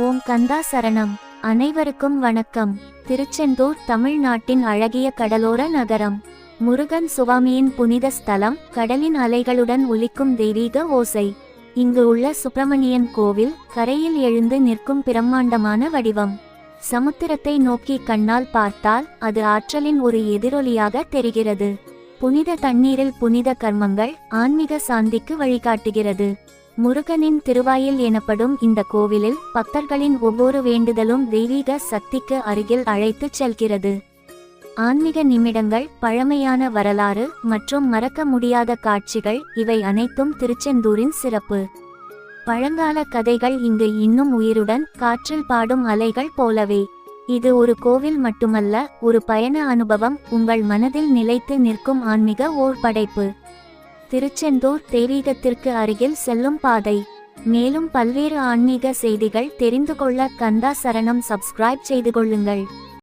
ஓம் கந்தா சரணம். அனைவருக்கும் வணக்கம். திருச்செந்தூர் தமிழ்நாட்டின் அழகிய கடலோர நகரம். முருகன் சுவாமியின் புனித ஸ்தலம் கடலின் அலைகளுடன் ஒலிக்கும் தெய்வீக ஓசை. இங்கு உள்ள சுப்பிரமணியன் கோவில் கரையில் எழுந்து நிற்கும் பிரம்மாண்டமான வடிவம். சமுத்திரத்தை நோக்கி கண்ணால் பார்த்தால் அது ஆற்றலின் ஒரு எதிரொலியாக தெரிகிறது. புனித தண்ணீரில் புனித கர்மங்கள் ஆன்மீக சாந்திக்கு வழிகாட்டுகிறது. முருகனின் திருவாயில் எனப்படும் இந்த கோவிலில் பக்தர்களின் ஒவ்வொரு வேண்டுதலும் தெய்வீக சக்திக்கு அருகில் அழைத்துச் செல்கிறது. ஆன்மீக நிமிடங்கள் பழமையான வரலாறு மற்றும் மறக்க முடியாத காட்சிகள் இவை அனைத்தும் திருச்செந்தூரின் சிறப்பு. பழங்கால கதைகள் இங்கு இன்னும் உயிருடன் காற்றில் பாடும் அலைகள் போலவே. இது ஒரு கோவில் மட்டுமல்ல ஒரு பயண அனுபவம் உங்கள் மனதில் நிலைத்து நிற்கும் ஆன்மீக ஓர் படைப்பு. திருச்செந்தூர் தெய்வீகத்திற்கு அருகில் செல்லும் பாதை. மேலும் பல்வேறு ஆன்மீக செய்திகள் தெரிந்து கொள்ள கந்தா சரணம் சப்ஸ்கிரைப் செய்து கொள்ளுங்கள்.